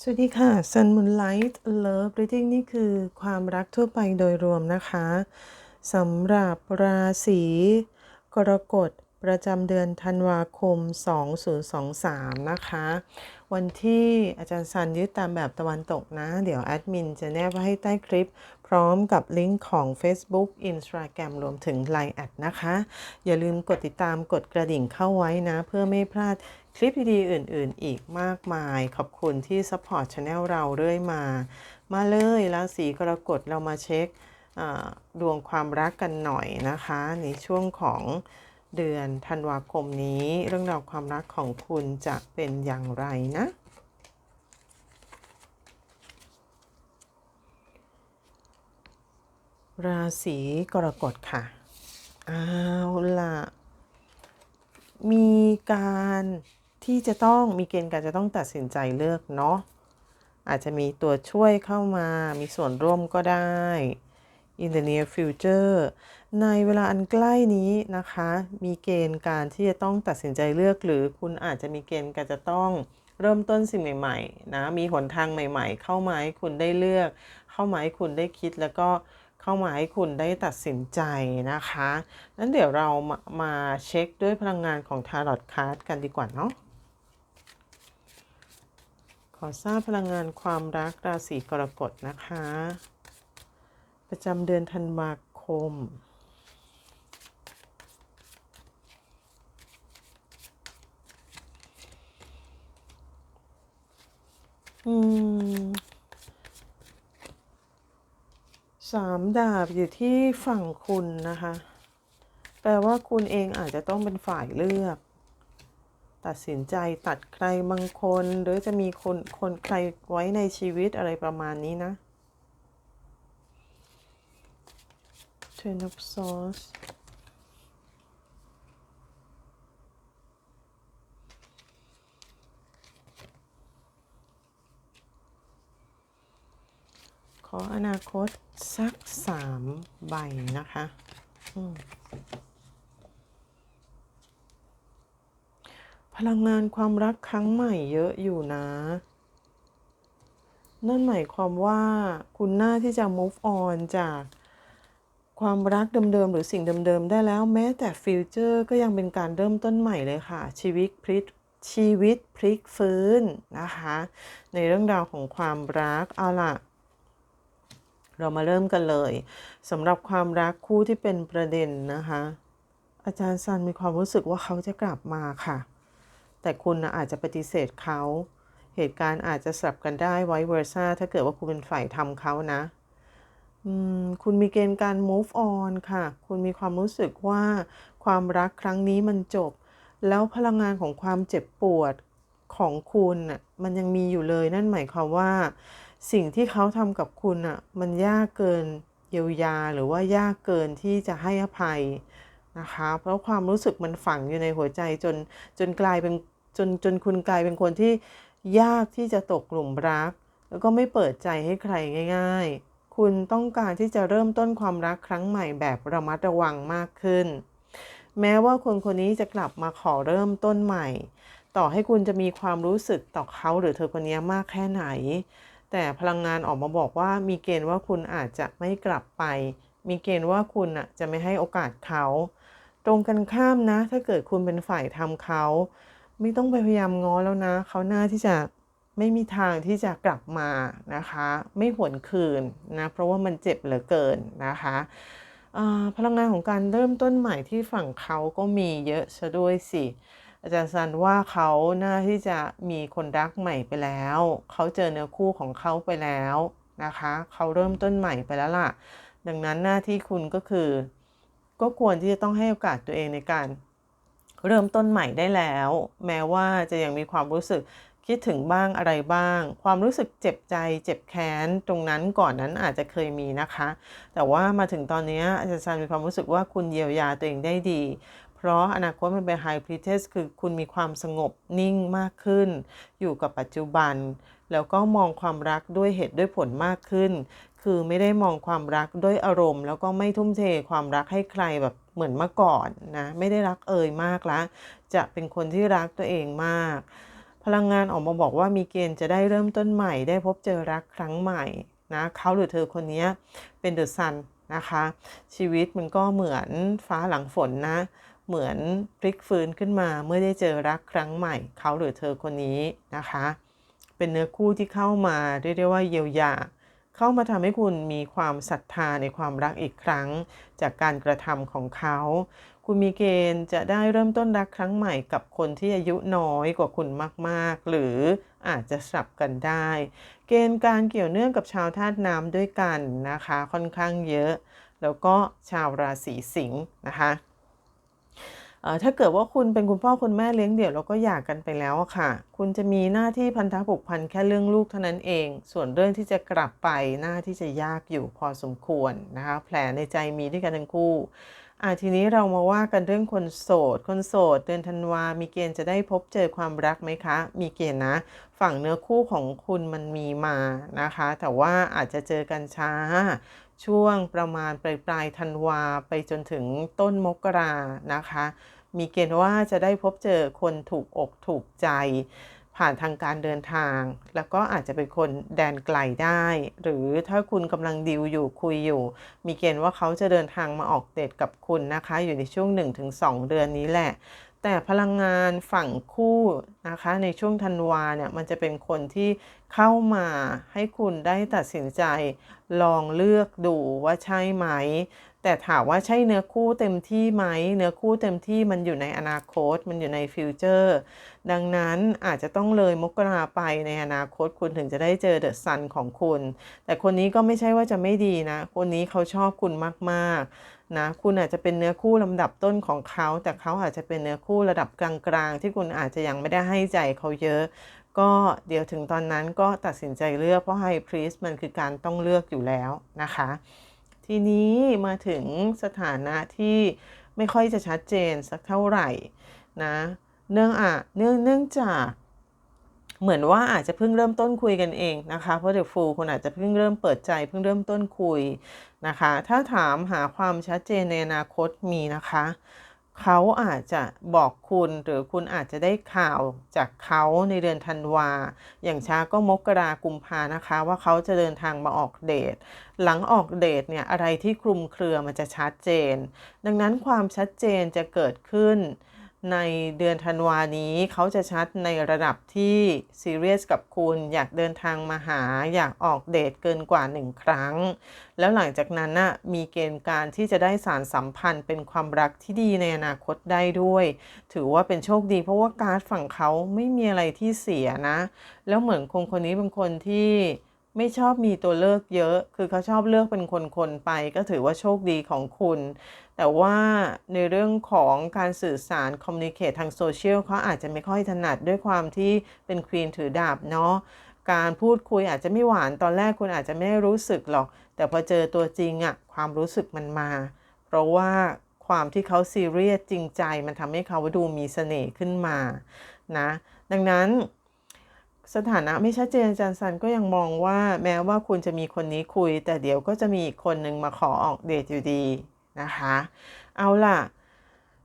สวัสดีค่ะ Sun Moonlight Love Reading นี่คือความรักทั่วไปโดยรวมนะคะสำหรับราศีกรกฎประจำเดือนธันวาคม 2023 นะคะ วันที่อาจารย์ซันยึดตามแบบตะวันตกนะ เดี๋ยวแอดมินจะแนบไว้ให้ใต้คลิป พร้อมกับลิงก์ของ Facebook Instagram รวมถึง Line แอดนะคะ อย่าลืมกดติดตามกดกระดิ่งเข้าไว้นะ เพื่อไม่พลาด คลิปดีๆอื่น ๆ อีกมากมาย ขอบคุณที่ซัพพอร์ตช anel เราเรื่อยมา มาเลยราศีกรกฎเรามาเช็คดวงความรักกันหน่อยนะคะ ในช่วงของเดือนธันวาคมนี้ เรื่องราวความรักของคุณจะเป็นอย่างไรนะราศีกรกฎค่ะ เอาล่ะมีการ ที่จะต้องมีเกณฑ์การจะต้องตัดสินใจเลือกเนาะอาจจะมีตัวช่วยเข้ามามีส่วนร่วมก็ได้ in the near future ในเวลาอันใกล้นี้นะคะ มีเกณฑ์การที่จะต้องตัดสินใจเลือก หรือคุณอาจจะมีเกณฑ์การจะต้องเริ่มต้นสิ่งใหม่ๆนะมีหนทางใหม่ ๆ เข้ามาให้คุณได้เลือก เข้ามาให้คุณได้คิดแล้วก็เข้ามาให้คุณได้ตัดสินใจนะคะนั้นเดี๋ยวเรามามาเช็คด้วยพลังงานของ Tarot Card กันดีกว่าเนาะ ขอทราบพลังงานความรักราศีกรกฎนะคะ ประจำเดือนธันวาคม อืมสามดาบอยู่ที่ฝั่งคุณนะคะ แปลว่าคุณเองอาจจะต้องเป็นฝ่ายเลือก ตัดสินใจตัดใครบางคน หรือจะมีคนคนใครไว้ในชีวิตอะไรประมาณนี้นะ Ten of Swords ขออนาคตสักสามใบนะคะ อืม พลังงานความรักครั้งใหม่เยอะอยู่นะ นั่นหมายความว่าคุณน่าที่จะ move on จากความรักเดิมๆ หรือสิ่งเดิมๆ ได้แล้วแม้แต่ฟิวเจอร์ก็ยังเป็นการเริ่มต้นใหม่เลยค่ะ ชีวิตพลิกชีวิตพลิกฟื้นนะคะ ในเรื่องราวของความรักเอาล่ะ เรามาเริ่มกันเลยสำหรับความรักคู่ที่เป็นประเด็นนะคะ อาจารย์ซันมีความรู้สึกว่าเขาจะกลับมาค่ะ แต่คุณนะอาจจะปฏิเสธเขา เหตุการณ์อาจจะสลับกันได้ไว้เวอร์ซ่าถ้าเกิดว่าคุณเป็นฝ่ายทำเขานะคุณมีเกณฑ์การ move on ค่ะ คุณมีความรู้สึกว่าความรักครั้งนี้มันจบ แล้วพลังงานของความเจ็บปวดของคุณน่ะมันยังมีอยู่เลยนั่นหมายความว่า สิ่งที่เขาทำกับคุณอะมันยากเกินเยียวยาหรือว่ายากเกินที่จะให้อภัยนะคะ เพราะความรู้สึกมันฝังอยู่ในหัวใจจนจนกลายเป็น จนจนคุณกลายเป็นคนที่ยากที่จะตกหลุมรัก แล้วก็ไม่เปิดใจให้ใครง่าย ๆ คุณต้องการที่จะเริ่มต้นความรักครั้งใหม่แบบระมัดระวังมากขึ้น แม้ว่าคนคนนี้จะกลับมาขอเริ่มต้นใหม่ ต่อให้คุณจะมีความรู้สึกต่อเขาหรือเธอคนนี้มากแค่ไหน แต่พลังงานออกมาบอกว่ามีเกณฑ์ว่าคุณอาจจะไม่กลับไป มีเกณฑ์ว่าคุณจะไม่ให้โอกาสเขา ตรงกันข้ามนะ ถ้าเกิดคุณเป็นฝ่ายทำเขา ไม่ต้องไปพยายามง้อแล้วนะเขาหน้าที่จะไม่มีทางที่จะกลับมานะคะ ไม่หวนคืนนะเพราะว่ามันเจ็บเหลือเกินนะคะพลังงานของการเริ่มต้นใหม่ที่ฝั่งเขาก็มีเยอะซะด้วยสิ อาจารย์ซันว่าเขาหน้าที่จะมีคนรักใหม่ไปแล้ว เขาเจอเนื้อคู่ของเขาไปแล้วนะคะ เขาเริ่มต้นใหม่ไปแล้วล่ะ ดังนั้นหน้าที่คุณก็คือ ก็ควรที่จะต้องให้โอกาสตัวเองในการ เริ่มต้นใหม่ได้แล้ว แม้ว่าจะยังมีความรู้สึกคิดถึงบ้างอะไรบ้าง ความรู้สึกเจ็บใจเจ็บแค้นตรงนั้นก่อนนั้นอาจจะเคยมีนะคะ แต่ว่ามาถึงตอนนี้อาจารย์ซันมีความรู้สึกว่าคุณเยียวยาตัวเองได้ดี เพราะอนาคตมันเป็นไฮพรีเทสคือคุณมีความสงบนิ่งมากขึ้น อยู่กับปัจจุบัน แล้วก็มองความรักด้วยเหตุด้วยผลมากขึ้น คือไม่ได้มองความรักด้วยอารมณ์ แล้วก็ไม่ทุ่มเทความรักให้ใครแบบเหมือนเมื่อก่อนนะไม่ได้รักเอ่ยมากละจะเป็นคนที่รักตัวเองมาก พลังงานออกมาบอกว่ามีเกณฑ์จะได้เริ่มต้นใหม่ ได้พบเจอรักครั้งใหม่นะเขาหรือเธอคนนี้เป็นเดอะซันนะคะ ชีวิตมันก็เหมือนฟ้าหลังฝนนะ เหมือนพลิกฟื้นขึ้นมาเมื่อได้เจอรักครั้งใหม่ เขาหรือเธอคนนี้นะคะ เป็นเนื้อคู่ที่เข้ามาเรียกได้ว่าเยียวยา เข้ามาทำให้คุณมีความศรัทธาในความรักอีกครั้ง จากการกระทำของเขา คุณมีเกณฑ์จะได้เริ่มต้นรักครั้งใหม่กับคนที่อายุน้อยกว่าคุณมากๆ หรืออาจจะสลับกันได้ เกณฑ์การเกี่ยวเนื่องกับชาวธาตุน้ำด้วยกันนะคะ ค่อนข้างเยอะ แล้วก็ชาวราศีสิงห์นะคะ ถ้าเกิดว่าคุณเป็นคุณพ่อคุณแม่เลี้ยงเดี่ยวแล้วก็หย่ากกันไปแล้วค่ะ คุณจะมีหน้าที่พันธะผูกพันแค่เรื่องลูกเท่านั้นเอง ส่วนเรื่องที่จะกลับไปหน้าที่จะยากอยู่พอสมควรนะคะ แผลในใจมีด้วยกันทั้งคู่อ่าทีนี้เรามาว่ากันเรื่องคนโสด คนโสดเดือนธันวา มีเกณฑ์จะได้พบเจอความรักไหมคะ มีเกณฑ์นะ ฝั่งเนื้อคู่ของคุณมันมีมานะคะ แต่ว่าอาจจะเจอกันช้า ช่วงประมาณปลายปลายธันวาไปจนถึงต้นมกรานะคะ มีเกณฑ์ว่าจะได้พบเจอคนถูกอกถูกใจ ผ่านทางการเดินทาง แล้วก็อาจจะเป็นคนแดนไกลได้ หรือถ้าคุณกำลังดิวอยู่คุยอยู่ มีเกณฑ์ว่าเขาจะเดินทางมาออกเดทกับคุณนะคะ อยู่ในช่วง 1-2 เดือนนี้แหละแต่พลังงานฝั่งคู่นะคะในช่วงธันวาเนี่ยมันจะเป็นคนที่เข้ามาให้คุณได้ตัดสินใจ ลองเลือกดูว่าใช่ไหม แต่ถามว่าใช่เนื้อคู่เต็มที่ไหม เนื้อคู่เต็มที่มันอยู่ในอนาคต มันอยู่ในฟิวเจอร์ ดังนั้นอาจจะต้องเลยมกราไปในอนาคตคุณถึงจะได้เจอเดอะซันของคุณ แต่คนนี้ก็ไม่ใช่ว่าจะไม่ดีนะ คนนี้เขาชอบคุณมากๆนะ คุณอาจจะเป็นเนื้อคู่ลำดับต้นของเขา แต่เขาอาจจะเป็นเนื้อคู่ระดับกลางๆ ที่คุณอาจจะยังไม่ได้ให้ใจเขาเยอะ ก็เดี๋ยวถึงตอนนั้นก็ตัดสินใจเลือกเพราะไฮพรีสมันคือการต้องเลือกอยู่แล้วนะคะ ทีนี้มาถึงสถานะที่ไม่ค่อยจะชัดเจนสักเท่าไหร่นะเนื่องอะเนื่องเนื่องจากเหมือนว่าอาจจะเพิ่งเริ่มต้นคุยกันเองนะคะ เพราะเด็กฟูคนอาจจะเพิ่งเริ่มเปิดใจ เพิ่งเริ่มต้นคุยนะคะ ถ้าถามหาความชัดเจนในอนาคตมีนะคะ เขาอาจจะบอกคุณหรือคุณอาจจะได้ข่าวจากเขาในเดือนธันวา อย่างช้าก็มกรากุมภานะคะ ว่าเขาจะเดินทางมาออกเดท หลังออกเดทเนี่ยอะไรที่คลุมเครือมันจะชัดเจน ดังนั้นความชัดเจนจะเกิดขึ้น ในเดือนธันวานี้เขาจะชัดในระดับที่ซีเรียสกับคุณ อยากเดินทางมาหา อยากออกเดทเกินกว่าหนึ่งครั้ง แล้วหลังจากนั้นนะ่ะมีเกณฑ์การที่จะได้สารสัมพันธ์เป็นความรักที่ดีในอนาคตได้ด้วย ถือว่าเป็นโชคดีเพราะว่าการ์ดฝั่งเขาไม่มีอะไรที่เสียนะ แล้วเหมือนคนคนนี้เป็นคนที่ ไม่ชอบมีตัวเลือกเยอะ คือเขาชอบเลือกเป็นคนๆไป ก็ถือว่าโชคดีของคุณ แต่ว่าในเรื่องของการสื่อสารคอมมิวนิเคตทางโซเชียลเขาอาจจะไม่ค่อยถนัดด้วยความที่เป็นควีนถือดาบเนาะ การพูดคุยอาจจะไม่หวานตอนแรกคุณอาจจะไม่รู้สึกหรอก แต่พอเจอตัวจริงอะความรู้สึกมันมา เพราะว่าความที่เขาซีเรียสจริงใจมันทำให้เขาดูมีเสน่ห์ขึ้นมานะ ดังนั้น สถานะไม่ชัดเจนอาจารย์ซันก็ยังมองว่าแม้ว่าคุณจะมีคนนี้คุย แต่เดี๋ยวก็จะมีอีกคนหนึ่งมาขอออกเดทอยู่ดีนะคะ เอาล่ะ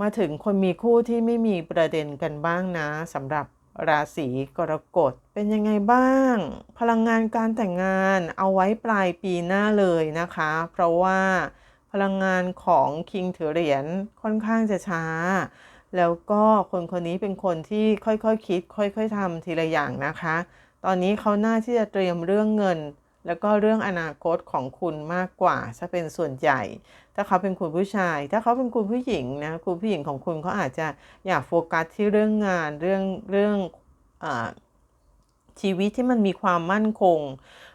มาถึงคนมีคู่ที่ไม่มีประเด็นกันบ้างนะสำหรับราศีกรกฎเป็นยังไงบ้าง พลังงานการแต่งงานเอาไว้ปลายปีหน้าเลยนะคะ เพราะว่าพลังงานของคิงถือเหรียญค่อนข้างจะช้า แล้วก็คนคนนี้เป็นคนที่ค่อยๆคคิด ค่อยๆทำทีละอย่างนะคะ ตอนนี้เขาน่าที่จะเตรียมเรื่องเงิน แล้วก็เรื่องอนาคตของคุณมากกว่าถ้าเป็นส่วนใหญ่ ถ้าเขาเป็นคุณผู้ชาย ถ้าเขาเป็นคุณผู้หญิงนะคุณผู้หญิงของคุณเขาอาจจะอยากโฟกัสที่เรื่องงานเรื่องเรื่องอชีวิตที่มันมีความมั่นคง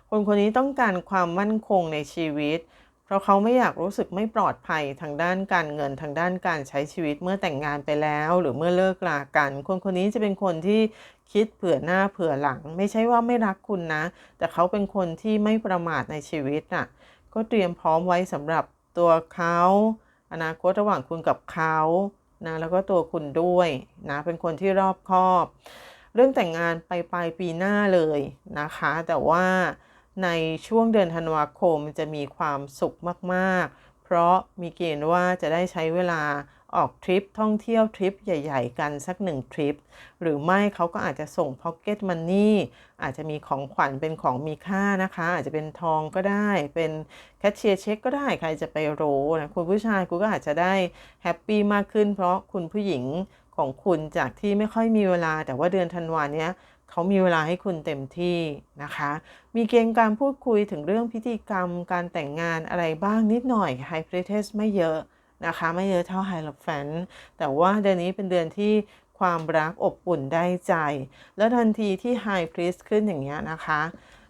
คนคนนี้ต้องการความมั่นคงในชีวิต เพราะเขาไม่อยากรู้สึกไม่ปลอดภัยทางด้านการเงินทางด้านการใช้ชีวิตเมื่อแต่งงานไปแล้ว หรือเมื่อเลิกลากัน คนคนนี้จะเป็นคนที่คิดเผื่อหน้าเผื่อหลัง ไม่ใช่ว่าไม่รักคุณนะ แต่เขาเป็นคนที่ไม่ประมาทในชีวิตน่ะก็เตรียมพร้อมไว้สำหรับตัวเขา อนาคตระหว่างคุณกับเขานะแล้วก็ตัวคุณด้วยนะเป็นคนที่รอบคอบ เรื่องแต่งงานไปปลายปีหน้าเลยนะคะ แต่ว่า ในช่วงเดือนธันวาคมจะมีความสุขมากๆ เพราะมีเกณฑ์ว่าจะได้ใช้เวลาออกทริปท่องเที่ยวทริปใหญ่ ๆ กันสักหนึ่งทริป หรือไม่เขาก็อาจจะส่งพ็อกเก็ตมันนี่อาจจะมีของขวัญเป็นของมีค่านะคะ อาจจะเป็นทองก็ได้ เป็นแคชเชียร์เช็คก็ได้ใครจะไปรู้นะคุณผู้ชายคุณก็อาจจะได้แฮปปี้มากขึ้น เพราะคุณผู้หญิงของคุณจากที่ไม่ค่อยมีเวลาแต่ว่าเดือนธันวาเนี้ย เขามีเวลาให้คุณเต็มที่นะคะ มีเกณฑ์การพูดคุยถึงเรื่องพิธีกรรม การแต่งงานอะไรบ้างนิดหน่อยไฮ p ร i เทสไม่เยอะนะคะ ไม่เยอะเท่าไฮ l ล p แฟนแต่ว่าเดือนนี้เป็นเดือนที่ความรักอบอุ่นได้ใจ แล้วทันทีที่ไฮ p ร i สขึ้นอย่างเงี้ยนะคะ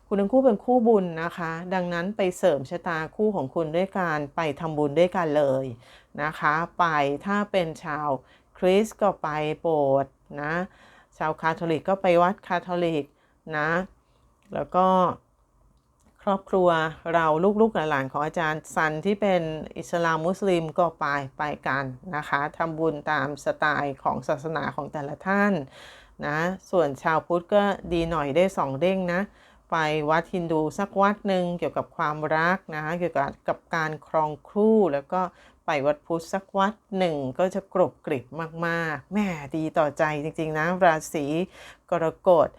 คุณทั้งคู่เป็นคู่บุญนะคะ ดังนั้นไปเสริมชะตาคู่ของคุณด้วยการไปทำบุญด้วยกันเลยนะคะ ไปถ้าเป็นชาวคริสก็ไปโบสถ์นะ ชาวคาทอลิกก็ไปวัดคาทอลิกนะ แล้วก็ครอบครัวเราลูกๆหลานๆของอาจารย์ซันที่เป็นอิสลามมุสลิมก็ไปไปกันนะคะทำบุญตามสไตล์ของศาสนาของแต่ละท่านนะ ส่วนชาวพุทธก็ดีหน่อยได้สองเด้งนะ ไปวัดฮินดูสักวัดหนึ่งเกี่ยวกับความรักนะเกี่ยวกับกับการครองคู่แล้วก็ ไปวัดพุทธสักวัดหนึ่งก็จะกรบกริบมากๆแม่ดีต่อใจจริงๆนะราศีกรกฎ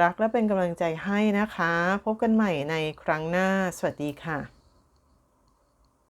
รักและเป็นกำลังใจให้นะคะ พบกันใหม่ในครั้งหน้า สวัสดีค่ะ